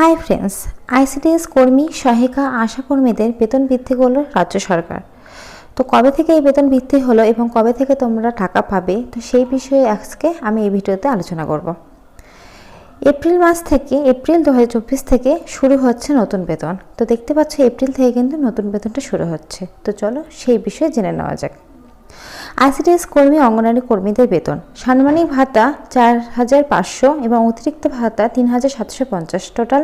Hi friends, ICDS কর্মী সহায়িকা আশা কর্মীদের বেতন বৃদ্ধি করল রাজ্য সরকার। তো কবে থেকে এই বেতন বৃদ্ধি হলো এবং কবে থেকে তোমরা টাকা পাবে? তো সেই বিষয়ে আজকে আমি এই ভিডিওতে আলোচনা করব। এপ্রিল মাস থেকে, এপ্রিল দু হাজার চব্বিশ থেকে শুরু হচ্ছে নতুন বেতন। তো দেখতে পাচ্ছ, এপ্রিল থেকে কিন্তু নতুন বেতনটা শুরু হচ্ছে। তো চলো সেই বিষয়ে জেনে নেওয়া যাক। আইসিডিএস কর্মী অঙ্গনারী কর্মীদের বেতন। সাম্মানিক ভাতা চার হাজার পাঁচশো এবং অতিরিক্ত ভাতা তিন হাজার সাতশো পঞ্চাশ। টোটাল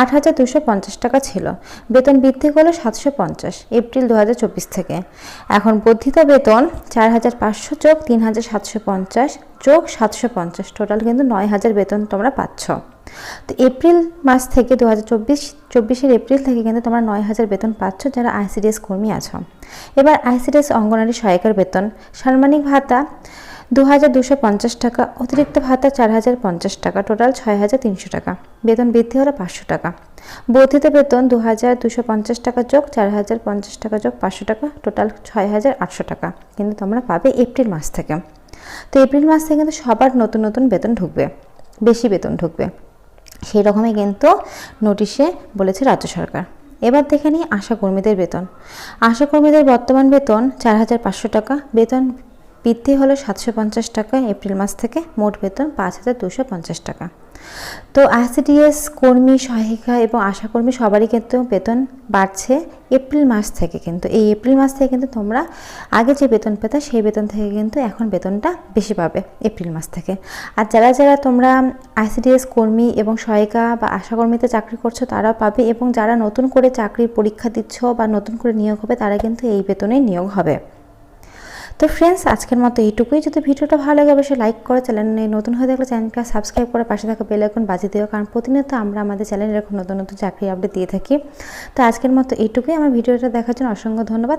আট হাজার দুশো পঞ্চাশ টাকা ছিল। বেতন বৃদ্ধি করল সাতশো পঞ্চাশ এপ্রিল দু হাজার চব্বিশ থেকে। এখন বর্ধিত বেতন চার হাজার পাঁচশো যোগ তিন হাজার সাতশো পঞ্চাশ যোগ সাতশো পঞ্চাশ। টোটাল কিন্তু নয় হাজার বেতন তোমরা পাচ্ছ। তো এপ্রিল মাস থেকে দু হাজার চব্বিশ এপ্রিল থেকে কিন্তু তোমরা নয় হাজার বেতন পাচ্ছ যারা আইসিডিএস কর্মী আছো। এবার আইসিডিএস অঙ্গনারী সহায়িকার বেতন সাম্মানিক ভাতা দু হাজার দুশো পঞ্চাশ টাকা, অতিরিক্ত ভাতা চার হাজার পঞ্চাশ টাকা, টোটাল ছয় হাজার তিনশো টাকা, বেতন বৃদ্ধি হলো পাঁচশো টাকা। বর্ধিত বেতন দু হাজার দুশো পঞ্চাশ টাকা যোগ চার হাজার পঞ্চাশ টাকা যোগ পাঁচশো টাকা, টোটাল ছয় হাজার আটশো টাকা কিন্তু তোমরা পাবে এপ্রিল মাস থেকে। তো এপ্রিল মাস থেকে কিন্তু সবার নতুন নতুন বেতন ঢুকবে, বেশি বেতন ঢুকবে। সেই রকমই কিন্তু নোটিশে বলেছে রাজ্য সরকার। এবার দেখে নিই আশাকর্মীদের বেতন। আশাকর্মীদের বর্তমান বেতন চার হাজার পাঁচশো টাকা। বেতন বৃদ্ধি হলো সাতশো পঞ্চাশ টাকা, এপ্রিল মাস থেকে মোট বেতন পাঁচ হাজার দুশো পঞ্চাশ টাকা। তো আইসিডিএস কর্মী, সহায়িকা এবং আশাকর্মী সবারই কিন্তু বেতন বাড়ছে এপ্রিল মাস থেকে কিন্তু। এই এপ্রিল মাস থেকে কিন্তু তোমরা আগে যে বেতন পেতে সেই বেতন থেকে কিন্তু এখন বেতনটা বেশি পাবে এপ্রিল মাস থেকে। আর যারা যারা তোমরা আইসিডিএস কর্মী এবং সহায়িকা বা আশাকর্মীতে চাকরি করছ তারাও পাবে এবং যারা নতুন করে চাকরির পরীক্ষা দিচ্ছ বা নতুন করে নিয়োগ হবে তারা কিন্তু এই বেতনেই নিয়োগ হবে। তো ফ্রেন্ডস আজকের মতো এইটুকুই। যদি ভিডিওটা ভালো লাগে, অবশ্যই লাইক করে চ্যানেলে নতুন হয়ে থাকলে চ্যানেলটা সাবস্ক্রাইব করে পাশে থাকা বেল আইকন বাজিয়ে দিও, কারণ প্রতিনিয়ত আমরা আমাদের চ্যানেলে এরকম নতুন নতুন চাকরি আপডেট দিয়ে থাকি। তো আজকের মতো এইটুকুই। আমার ভিডিওটা দেখার জন্য অসংখ্য ধন্যবাদ।